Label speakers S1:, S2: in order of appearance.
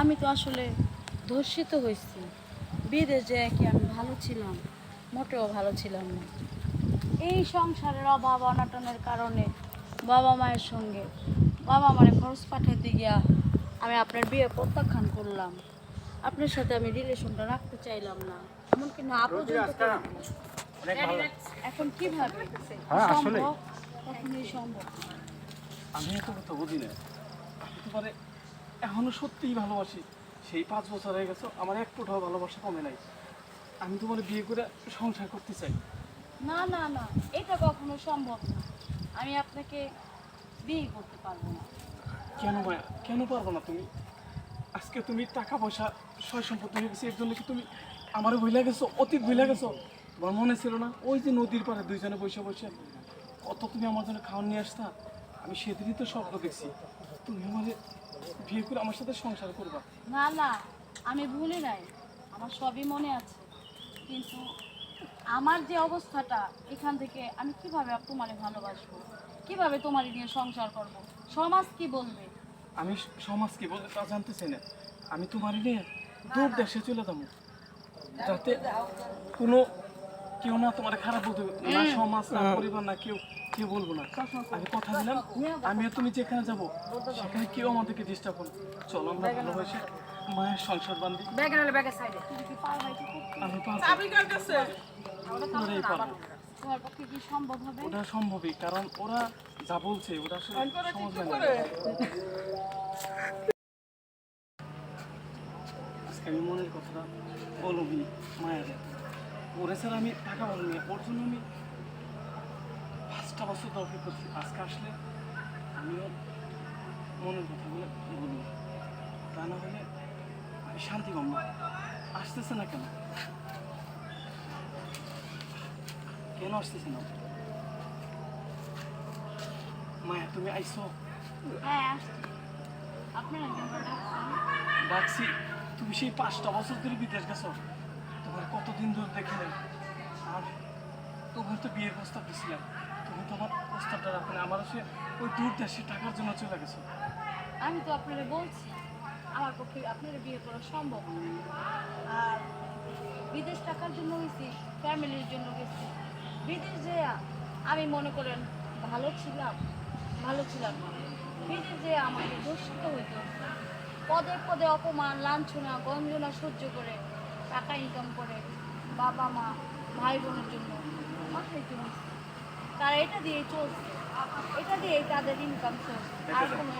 S1: আমি তো আসলে ধর্ষিত হয়েছি। বিদেশ যে কি আমি ভালো ছিলাম? মোটেও ভালো ছিলাম না। এই সংসারের অভাব অনাটনের কারণে বাবা মায়ের সঙ্গে বাবা মায়ের খরচ পাঠাইতে গিয়া আমি আপনার বিয়ে প্রত্যাখ্যান করলাম। আপনার সাথে আমি রিলেশনটা রাখতে চাইলাম না। এমনকি না পর্যন্ত এখন কীভাবে?
S2: হ্যাঁ,
S1: সম্ভব? কখনোই সম্ভব
S2: আমি এত কথা বুঝি না। আমি তোমারে এখনও সত্যিই ভালোবাসি। সেই পাঁচ বছর হয়ে গেছে আমার এক ফুটাও ভালোবাসা কমে নাই। আমি তোমার বিয়ে করে সংসার করতে চাই।
S1: না না না এটা কখনো সম্ভব না। আমি আপনাকে বিয়ে করতে পারব না।
S2: কেন মায়া কেন পারব না তুমি? আজকে তুমি টাকা পয়সা সয় সম্পত্তি হয়ে গেছে এর জন্য কি তুমি আমারও ভুলে গেছো অতীত ভুলে গেছো? তোমার মনে ছিল না? ওই যে নদীর পাড়ে দুইজনে বসে বসে কত তুমি আমার জন্য খাওয়ান নিয়ে আসতা? আমি সেদিনই তো স্বপ্ন দেখছি। তুমি আমার বিয়ে করে আমার সাথে সংসার করবা?
S1: না না আমি ভুলে নাই। আমার সবই মনে আছে। কিন্তু আমার যে অবস্থাটা এখান থেকে আমি কীভাবে তোমারে ভালোবাসবো? কীভাবে তোমার নিয়ে সংসার করব? সমাজ কি বলবে?
S2: আমি সমাজ কি বলে তা জানতে চাই না। আমি তোমার নিয়ে দূর দেশে চলে যাব। যাতে কোনো কেউ না তোমার খারাপ বলতে না সমাজ না পরিবার না কেউ কেউ বলব না। আমি কথা দিলাম আমি আর তুমি যেখানে যাব সেখানে কেউ আমাদেরকে ডিস্টার্ব করবে চলো আমরা ভালোবাসে মায়ের সংসার বান্ধি? আমি পারব। ওরাই পারব
S1: তোমার পক্ষে কি সম্ভব হবে?
S2: ওটা সম্ভবই কারণ ওরা যা বলছে ওরা আসলে সমাজ আমি মনের কথাটা বলবি মায়ের। ওরে স্যার আমি টাকা বলব না ওর জন্য আমি পাঁচটা বছর তো অপেক্ষা করছি। আজকে আসলে আমিও মনের কথাগুলো বলব তা না হলে আমি শান্তি পাবো না। আসতেছে না কেন? কেন আসতেছে না? মায়া তুমি আইসো।
S1: হ্যাঁ।
S2: ডাকছি। তুমি সেই পাঁচটা বছর ধরে বিদেশ গেছো। কতদিন ধরে দেখে নেই আর তোমার তো বিয়ের প্রস্তাব দিছিলাম। তুমি তো আমার প্রস্তাবটা রাখো না আমার সে ওই দূর দেশে টাকার জন্য চলে গেছো।
S1: আমি তো আপনারা বলছি, আমার পক্ষে আপনারা বিয়ে করা সম্ভব না। আর বিদেশ টাকার জন্য গেছি ফ্যামিলির জন্য গেছি বিদেশ যে আমি মনে করেন ভালো ছিলাম ভালো ছিলাম বিদেশ যে আমাকে দূষিত হইতে। পদে পদে অপমান, লাঞ্ছনা, গঞ্জনা সহ্য করে টাকা ইনকাম করে বাবা মা ভাই বোনের জন্য। জন্য তারা এটা দিয়ে চলছে। এটা দিয়ে তাদের ইনকাম চলছে। আর কোনো